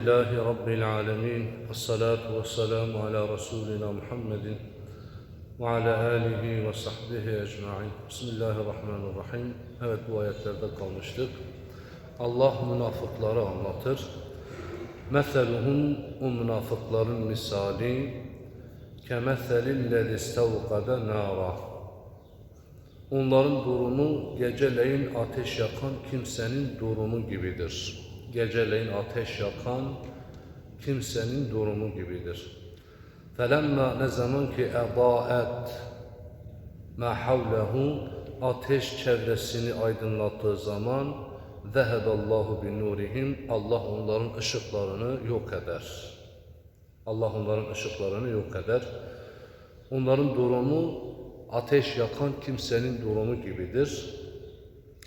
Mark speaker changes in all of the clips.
Speaker 1: لله رب العالمين والصلاة والسلام على رسولنا محمد وعلى آله وصحبه ecmaîn. Bismillahirrahmanirrahim. Evet bu ayetlerde kalmıştık. Allah münafıkları anlatır. Meseluhum o münafıkların misali kemeselillezi istevkada nara. Onların durumu geceleyin ateş yakan kimsenin durumu gibidir. Geceleyin ateş yakan kimsenin durumu gibidir. Felemma ne zaman ki edaet ma havlehu ateş çevresini aydınlattığı zaman zeheballahu bin nurihim Allah onların ışıklarını yok eder. Allah onların ışıklarını yok eder. Onların durumu ateş yakan kimsenin durumu gibidir.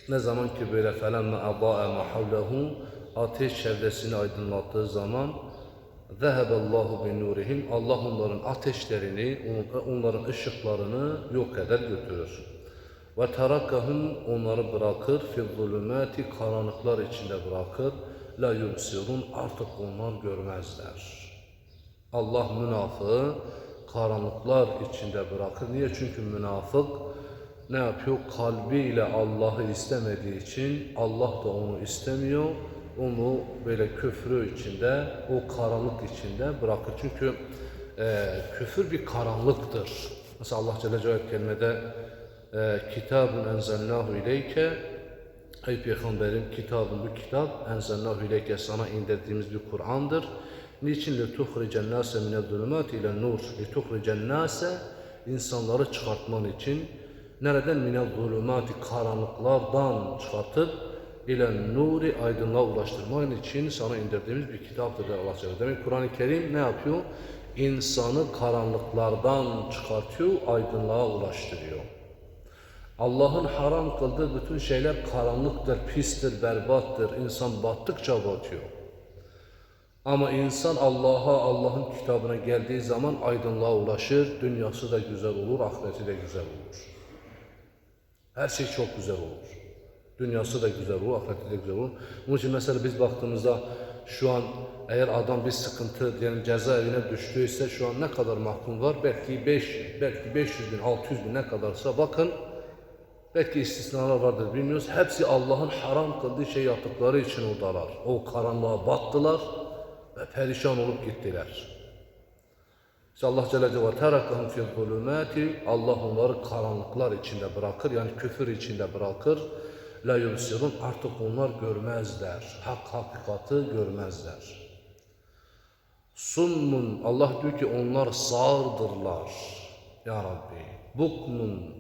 Speaker 1: Ne zaman ki böyle felemme ada'a ma havlehu ateş çevresini aydınlattığı zaman zeheballahu bin nurihim Allah onların ateşlerini, onların ışıklarını yok eder götürür. Ve terakahum onları bırakır fi zulümati karanlıklar içinde bırakır. La yubsirun artık onlar görmezler. Allah münafığı karanlıklar içinde bırakır. Niye? Çünkü münafık ne yapıyor? Kalbiyle Allah'ı istemediği için Allah da onu istemiyor. Onu böyle küfrü içinde, o karanlık içinde bırakır. Çünkü e, küfür bir karanlıktır. Mesela Allah Celle Celaluhu kelimede e, kitabun enzelnahu ileyke Ey Peygamberim kitabın bu kitap enzelnahu ileyke sana indirdiğimiz bir Kur'an'dır. Niçin nase mine zulümat ile nur li tuhricen nase insanları çıkartman için nereden mine zulümati karanlıklardan çıkartıp ile nuri aydınlığa ulaştırman için sana indirdiğimiz bir kitaptır der Allah Celle. Demek Kur'an-ı Kerim ne yapıyor? İnsanı karanlıklardan çıkartıyor, aydınlığa ulaştırıyor. Allah'ın haram kıldığı bütün şeyler karanlıktır, pistir, berbattır. İnsan battıkça batıyor. Ama insan Allah'a, Allah'ın kitabına geldiği zaman aydınlığa ulaşır. Dünyası da güzel olur, ahireti de güzel olur. Her şey çok güzel olur. Dünyası da güzel olur, ahireti de güzel olur. Bunun için mesela biz baktığımızda şu an eğer adam bir sıkıntı yani cezaevine düştüyse şu an ne kadar mahkum var? Belki 5 belki 500 bin, 600 bin ne kadarsa bakın belki istisnalar vardır bilmiyoruz. Hepsi Allah'ın haram kıldığı şey yaptıkları için oradalar. O karanlığa battılar ve perişan olup gittiler. İşte Allah Celle Celaluhu terakahum fi zulümati Allah onları karanlıklar içinde bırakır yani küfür içinde bırakır. La yubsirun artık onlar görmezler. Hak hakikati görmezler. Summun Allah diyor ki onlar sağırdırlar. Ya Rabbi. Bukmun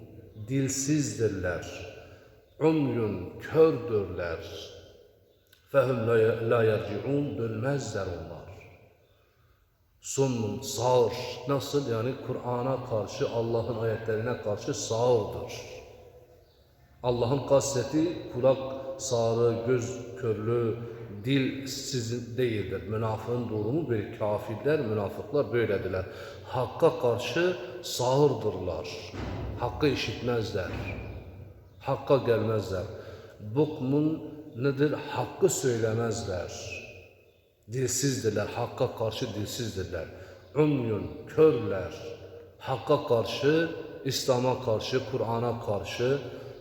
Speaker 1: dilsizdirler. Umyun kördürler. Fehum la yerciun dönmezler onlar. Summun sağır. Nasıl yani Kur'an'a karşı Allah'ın ayetlerine karşı sağırdır. Allah'ın kasreti kulak sağırı, göz körlüğü, dil sizin değildir. Münafığın durumu böyle kafirler, münafıklar böylediler. Hakka karşı sağırdırlar. Hakkı işitmezler. Hakka gelmezler. Bukmun nedir? Hakkı söylemezler. Dilsizdirler. Hakka karşı dilsizdirler. Umyun, körler. Hakka karşı, İslam'a karşı, Kur'an'a karşı,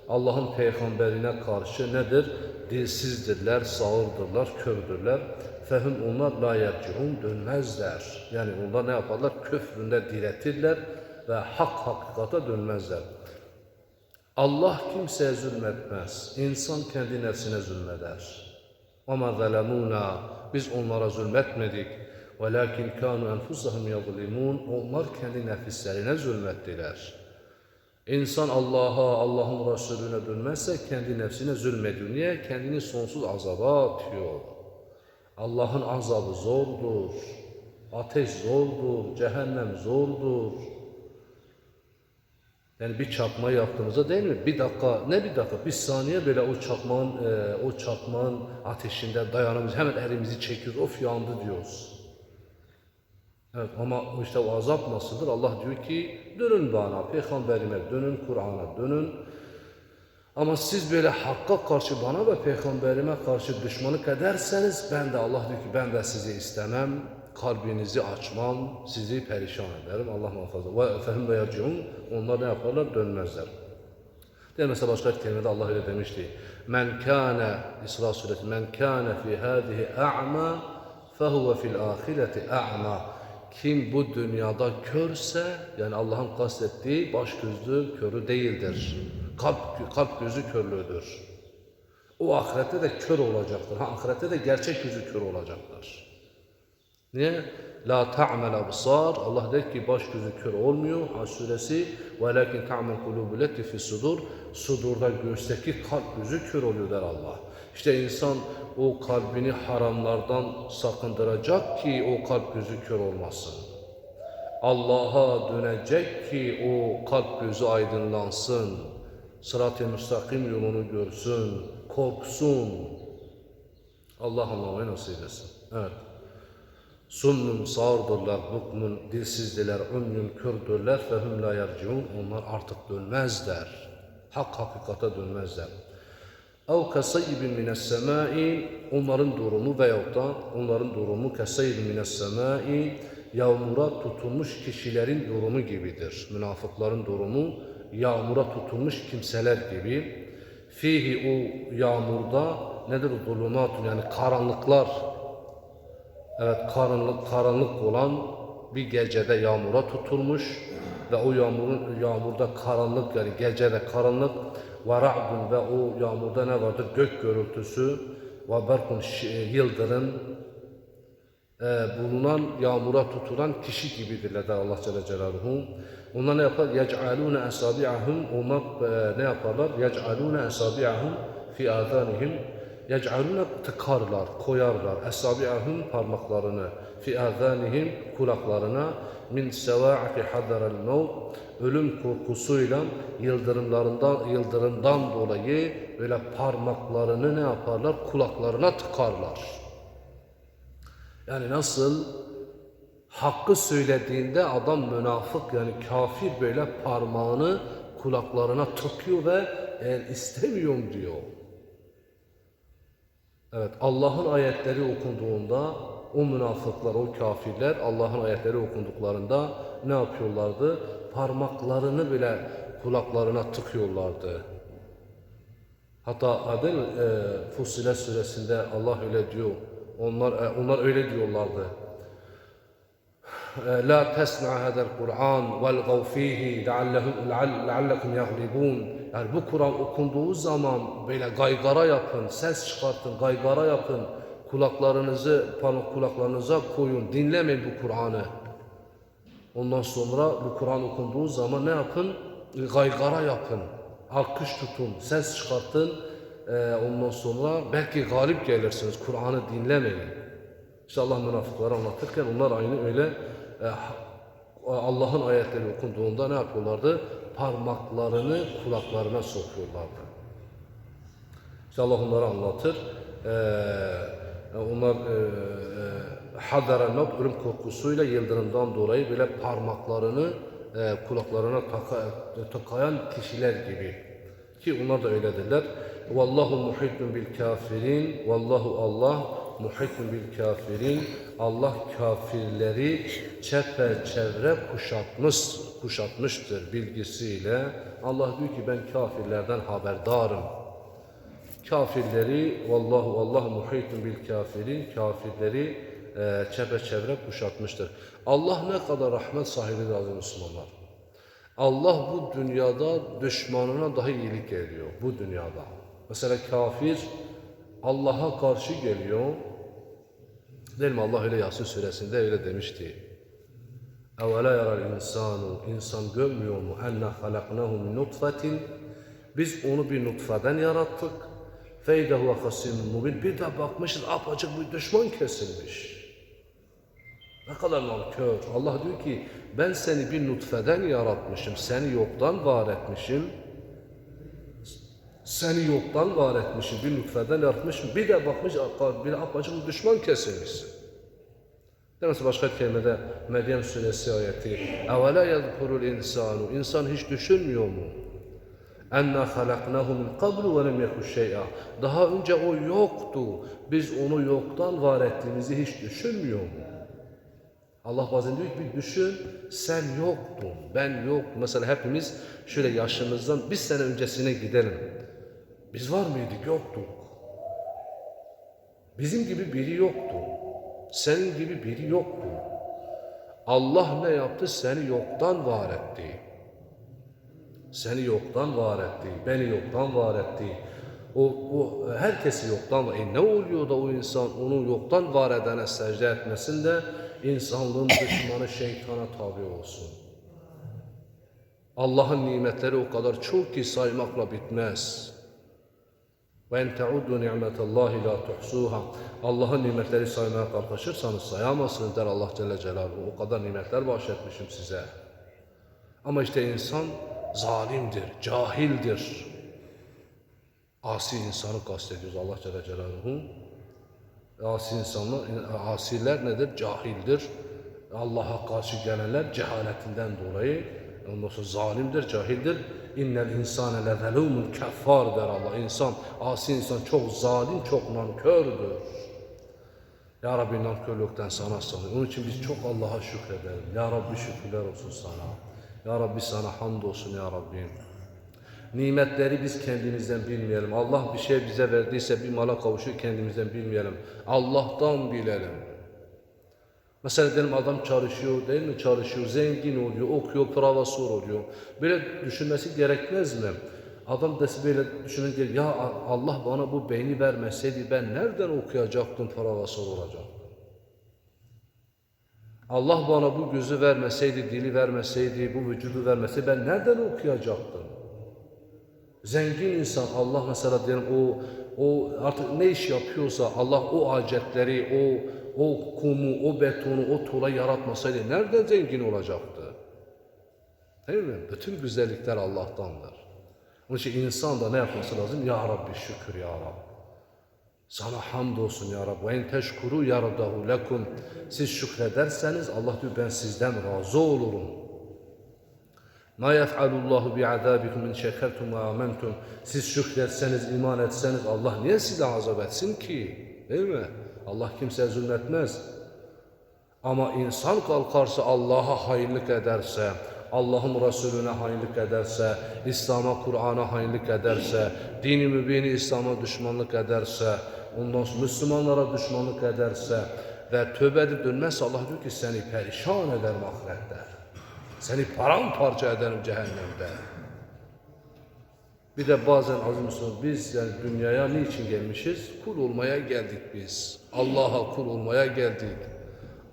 Speaker 1: Allah'ın peygamberine karşı nedir? Dilsizdirler, sağırdırlar, kördürler. Fehim onlar la yerciun dönmezler. Yani onlar ne yaparlar? Küfründe diretirler ve hak hakikata dönmezler. Allah kimseye zulmetmez. İnsan kendi nefsine zulmeder. Ama zalemuna biz onlara zulmetmedik. Velakin kanu enfusahum yazlimun. Onlar kendi nefislerine zulmettiler. İnsan Allah'a, Allah'ın Resulüne dönmezse kendi nefsine zulmediyor. Kendini sonsuz azaba atıyor. Allah'ın azabı zordur. Ateş zordur. Cehennem zordur. Yani bir çakma yaptığımızda değil mi? Bir dakika, ne bir dakika, bir saniye böyle o çakmağın, e, o çakmağın ateşinde dayanamıyoruz. Hemen elimizi çekiyoruz, of yandı diyoruz. Evet ama işte o azap nasıldır? Allah diyor ki dönün bana, peygamberime dönün, Kur'an'a dönün. Ama siz böyle hakka karşı bana ve peygamberime karşı düşmanlık ederseniz ben de Allah diyor ki ben de sizi istemem. Kalbinizi açmam, sizi perişan ederim. Allah muhafaza. Ve efendim ve yarciun. Onlar ne yaparlar? Dönmezler. Diğer mesela başka bir kelimede Allah öyle demişti. Men kâne İsra suresi men kâne fi hâzihi a'ma fehuve fil ahireti a'ma. Kim bu dünyada körse yani Allah'ın kastettiği baş gözlü körü değildir. Kalp, kalp gözü körlüğüdür. O ahirette de kör olacaktır. Ha, ahirette de gerçek yüzü kör olacaktır. Niye? La ta'mel absar. Allah der ki baş gözü kör olmuyor. Hac suresi. Velakin ta'mel kulubu leti fi sudur. Sudurda göğüsteki kalp gözü kör oluyor der Allah. İşte insan o kalbini haramlardan sakındıracak ki o kalp gözü kör olmasın. Allah'a dönecek ki o kalp gözü aydınlansın. Sırat-ı müstakim yolunu görsün, korksun. Allah anlamayı nasip etsin. Evet. Sunnun sağırdırlar, bukmun dilsizdiler, umyun kördürler, fehum la yerciun. Onlar artık dönmezler. Hak hakikate dönmezler. Ev kasayyibin mines semai onların durumu veyahut da onların durumu kasayyibin mines semai yağmura tutulmuş kişilerin durumu gibidir. Münafıkların durumu yağmura tutulmuş kimseler gibi. Fihi o yağmurda nedir o zulumatun yani karanlıklar Evet karanlık karanlık olan bir gecede yağmura tutulmuş ve o yağmurun yağmurda karanlık yani gecede karanlık ve ra'bun ve o yağmurda ne vardır? Gök gürültüsü ve berkun e, yıldırım e, bulunan yağmura tutulan kişi gibidirler de Allah Celle Celaluhu. Onlar ne yapar? Yec'alûne esabi'ahum. Onlar e, ne yaparlar? Yec'alûne esabi'ahum fi âdânihim Yec'alûne tıkarlar, koyarlar esabi'ahum parmaklarını fi azanihim kulaklarına min sevâ'ati hadarel mevt ölüm korkusuyla yıldırımlarından yıldırımdan dolayı böyle parmaklarını ne yaparlar? Kulaklarına tıkarlar. Yani nasıl hakkı söylediğinde adam münafık yani kafir böyle parmağını kulaklarına tıkıyor ve eğer istemiyorum diyor. Evet Allah'ın ayetleri okunduğunda o münafıklar, o kafirler Allah'ın ayetleri okunduklarında ne yapıyorlardı? Parmaklarını bile kulaklarına tıkıyorlardı. Hatta Adel e, Fussilet suresinde Allah öyle diyor. Onlar e, onlar öyle diyorlardı. E, La tesma hadal Kur'an vel gav fihi leallehum leallekum yaglibun. Yani bu Kur'an okunduğu zaman böyle gaygara yapın, ses çıkartın, gaygara yapın. Kulaklarınızı, kulaklarınıza koyun. Dinlemeyin bu Kur'an'ı. Ondan sonra bu Kur'an okunduğu zaman ne yapın? Gaygara yapın. Alkış tutun, ses çıkartın. Ee, ondan sonra belki galip gelirsiniz. Kur'an'ı dinlemeyin. İşte Allah münafıkları anlatırken onlar aynı öyle e, Allah'ın ayetleri okunduğunda ne yapıyorlardı? Parmaklarını kulaklarına sokuyorlardı. İşte Allah onları anlatır. Ee, onlar e, e, hadara not ölüm korkusuyla yıldırımdan dolayı böyle parmaklarını e, kulaklarına taka, takayan kişiler gibi. Ki onlar da öyledirler. Vallahu muhitun bil kafirin. Vallahu Allah muhitun bil kafirin. Allah kafirleri çepeçevre kuşatmış, kuşatmıştır bilgisiyle. Allah diyor ki ben kafirlerden haberdarım. Kafirleri vallahu Allah muhitun bil kafirin kafirleri e, çepeçevre kuşatmıştır. Allah ne kadar rahmet sahibidir aziz Müslümanlar. Allah bu dünyada düşmanına daha iyilik ediyor bu dünyada. Mesela kafir Allah'a karşı geliyor. Değil mi? Allah öyle Yasin suresinde öyle demişti. اَوَلَا يَرَى الْاِنْسَانُ İnsan görmüyor mu? اَنَّا خَلَقْنَهُ مِنْ نُطْفَةٍ Biz onu bir nutfeden yarattık. فَاِذَا هُوَ خَسِيمٌ mubin. Bir de bakmışız apacık bir düşman kesilmiş. Ne kadar nankör. Allah diyor ki ben seni bir nutfeden yaratmışım. Seni yoktan var etmişim. Seni yoktan var etmişim. Bir nutfeden yaratmışım. Bir de bakmış bir apacık bir düşman kesilmişsin. Demesi başka bir kelimede Meryem suresi ayeti. Evvela yadkurul insanu. İnsan hiç düşünmüyor mu? Halaknahu min qablu ve lem yekun şey'a. Daha önce o yoktu. Biz onu yoktan var ettiğimizi hiç düşünmüyor mu? Allah bazen diyor bir düşün sen yoktun, ben yok. Mesela hepimiz şöyle yaşımızdan bir sene öncesine gidelim. Biz var mıydık? Yoktuk. Bizim gibi biri yoktu. Senin gibi biri yoktu. Allah ne yaptı? Seni yoktan var etti. Seni yoktan var etti. Beni yoktan var etti. O, o herkesi yoktan var. E ne oluyor da o insan onu yoktan var edene secde etmesin de insanlığın düşmanı şeytana tabi olsun. Allah'ın nimetleri o kadar çok ki saymakla bitmez. Ve en teuddu ni'metallahi la tuhsuha. Allah'ın nimetleri saymaya kalkışırsanız sayamazsınız der Allah Celle Celaluhu. O kadar nimetler bahşetmişim size. Ama işte insan zalimdir, cahildir. Asi insanı kastediyoruz Allah Celle Celaluhu. Asi insanlar, asiler nedir? Cahildir. Allah'a karşı gelenler cehaletinden dolayı ondan sonra zalimdir, cahildir. İnnel insane lezelumun keffar der Allah. İnsan, asi insan çok zalim, çok nankördür. Ya Rabbi nankörlükten sana sığınırım. Onun için biz çok Allah'a şükredelim. Ya Rabbi şükürler olsun sana. Ya Rabbi sana hamd olsun ya Rabbim. Nimetleri biz kendimizden bilmeyelim. Allah bir şey bize verdiyse bir mala kavuşur kendimizden bilmeyelim. Allah'tan bilelim. Mesela diyelim adam çalışıyor değil mi? Çalışıyor, zengin oluyor, okuyor, profesör oluyor. Böyle düşünmesi gerekmez mi? Adam dese böyle düşününce ya Allah bana bu beyni vermeseydi ben nereden okuyacaktım, profesör olacaktım? Allah bana bu gözü vermeseydi, dili vermeseydi, bu vücudu vermeseydi ben nereden okuyacaktım? Zengin insan Allah mesela diyelim o o artık ne iş yapıyorsa Allah o acetleri, o o kumu, o betonu, o tuğla yaratmasaydı nereden zengin olacaktı? Değil mi? Bütün güzellikler Allah'tandır. Onun için insan da ne yapması lazım? Ya Rabbi şükür ya Rabbi. Sana hamdolsun ya Rabbi. En teşkuru yaradahu lekum. Siz şükrederseniz Allah diyor ben sizden razı olurum. Ma yef'alullahu bi'adabikum in şekertum ve amentum. Siz şükretseniz, iman etseniz Allah niye size azap etsin ki? Değil mi? Allah kimseye zulmetmez. Ama insan kalkarsa Allah'a hainlik ederse, Allah'ın Resulüne hainlik ederse, İslam'a, Kur'an'a hainlik ederse, dini mübini İslam'a düşmanlık ederse, ondan sonra Müslümanlara düşmanlık ederse ve tövbe edip dönmezse Allah diyor ki seni perişan ederim ahirette. Seni paramparça ederim cehennemde. Bir de bazen azim biz yani dünyaya niçin gelmişiz? Kul olmaya geldik biz. Allah'a kul olmaya geldik.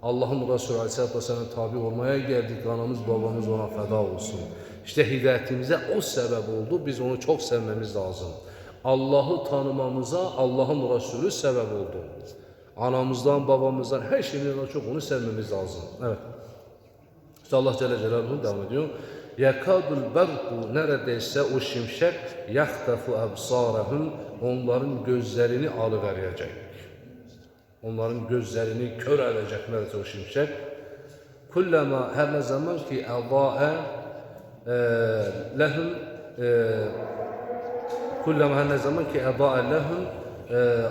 Speaker 1: Allah'ın Resulü Aleyhisselatü Vesselam'a tabi olmaya geldik. Anamız babamız ona feda olsun. İşte hidayetimize o sebep oldu. Biz onu çok sevmemiz lazım. Allah'ı tanımamıza Allah'ın Resulü sebep oldu. Anamızdan, babamızdan, her şeyden çok onu sevmemiz lazım. Evet. İşte Allah Celle Celaluhu devam ediyor. Yakadul berku neredeyse o şimşek yahtafu absarahum onların gözlerini alıverecek. Onların gözlerini kör edecek neredeyse o şimşek. Kullama her ne zaman ki adâe e, lehum e, kullama her ne zaman ki adâe lehum e,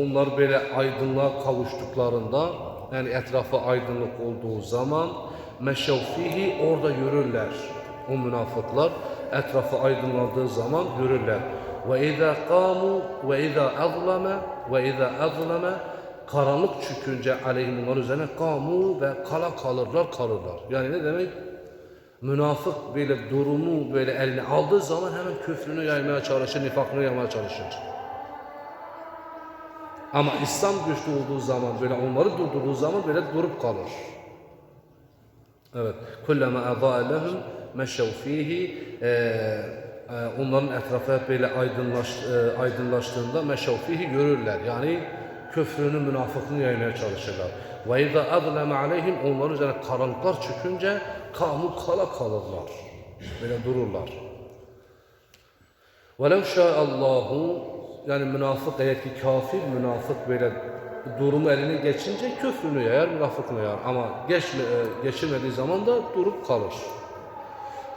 Speaker 1: onlar böyle aydınlığa kavuştuklarında yani etrafı aydınlık olduğu zaman meşevfihi orada yürürler. O münafıklar etrafı aydınladığı zaman yürürler. Ve izâ kâmû ve izâ azlame ve izâ azlame karanlık çökünce aleyhim onlar üzerine kamu ve kala kalırlar kalırlar. Yani ne demek? Münafık böyle durumu böyle eline aldığı zaman hemen küfrünü yaymaya çalışır, nifakını yaymaya çalışır. Ama İslam güçlü olduğu zaman böyle onları durdurduğu zaman böyle durup kalır. Evet. Kullama adâ lehum meşev fihi onların etrafı hep böyle aydınlaş, e, aydınlaştığında meşev fihi görürler. Yani küfrünü, münafıklığını yaymaya çalışırlar. Ve izâ azleme aleyhim onların üzerine karanlıklar çıkınca kamu kala kalırlar. Böyle dururlar. وَلَوْ شَاءَ Allahu yani münafık eğer ki kafir münafık böyle durumu eline geçince küfrünü yayar, münafıklığını yayar. Ama geçme, e, geçirmediği zaman da durup kalır.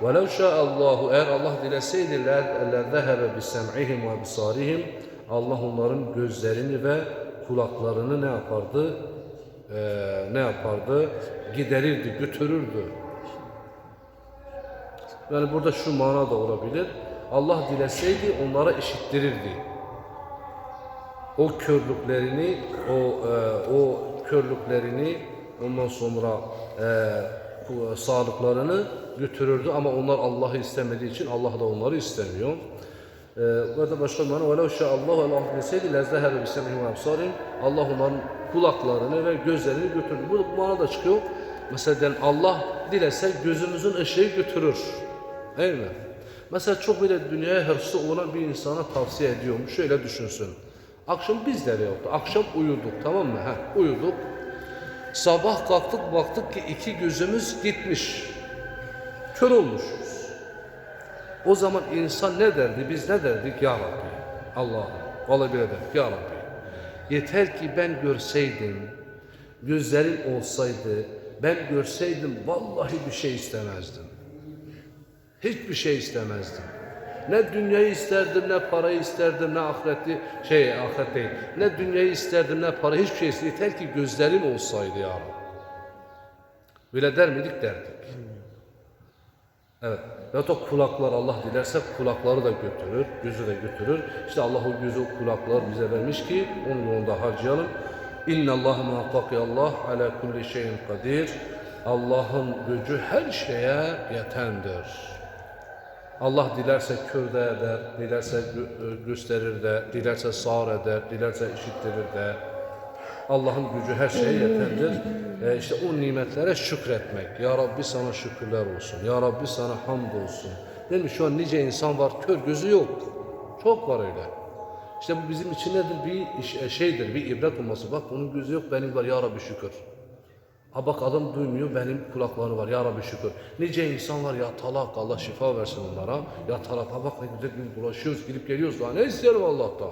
Speaker 1: وَلَوْ شَاءَ اللّٰهُ Eğer Allah dileseydi لَذَهَبَ بِسَمْعِهِمْ وَبِصَارِهِمْ Allah onların gözlerini ve kulaklarını ne yapardı? Ee, ne yapardı? Giderirdi, götürürdü. Yani burada şu mana da olabilir. Allah dileseydi onlara işittirirdi. O körlüklerini, o e, o körlüklerini ondan sonra e, bu sağlıklarını götürürdü ama onlar Allah'ı istemediği için Allah da onları istemiyor. E, burada başka bir mana وَلَوْ شَاءَ اللّٰهُ Allah dileseydi لَزَّهَبَ بِسَمْهِمْ وَاَبْصَارِهِمْ Allah onların kulaklarını ve gözlerini götürdü. Bu, bu mana da çıkıyor. Mesela Allah dilese gözümüzün ışığı götürür. Değil mi? Mesela çok böyle dünyaya hırslı olan bir insana tavsiye ediyorum. Şöyle düşünsün. Akşam biz de yoktu. Akşam uyuduk tamam mı? Heh, uyuduk. Sabah kalktık baktık ki iki gözümüz gitmiş. Kör olmuşuz. O zaman insan ne derdi? Biz ne derdik? Ya Rabbi. Allah'ım. Vallahi bile derdik. Ya Rabbi. Yeter ki ben görseydim, gözlerim olsaydı, ben görseydim vallahi bir şey istemezdim. Hiçbir şey istemezdim. Ne dünyayı isterdim, ne parayı isterdim, ne ahireti, şey ahiret değil. Ne dünyayı isterdim, ne para, hiçbir şey isterdim. Yeter ki gözlerim olsaydı ya Rabbi. Böyle der miydik derdik. Evet. Ve o kulaklar Allah dilerse kulakları da götürür, gözü de götürür. İşte Allah o gözü, o kulaklar bize vermiş ki onun yolunda harcayalım. İnna Allah muhakkak Allah ala kulli şeyin kadir. Allah'ın gücü her şeye yetendir. Allah dilerse kör de eder, dilerse e, gösterir de, dilerse sağır eder, dilerse işittirir de. Allah'ın gücü her şeye yeterdir. E işte o nimetlere şükretmek. Ya Rabbi sana şükürler olsun. Ya Rabbi sana hamd olsun. Değil mi? Şu an nice insan var, kör gözü yok. Çok var öyle. İşte bu bizim için nedir? Bir e, şeydir, bir ibret olması. Bak onun gözü yok, benim var. Ya Rabbi şükür. Ha bak adam duymuyor, benim kulakları var. Ya Rabbi şükür. Nice insan var ya talak, Allah şifa versin onlara. Ya talak, ha bak ne güzel gün dolaşıyoruz, gidip geliyoruz daha. Ne istiyorum Allah'tan?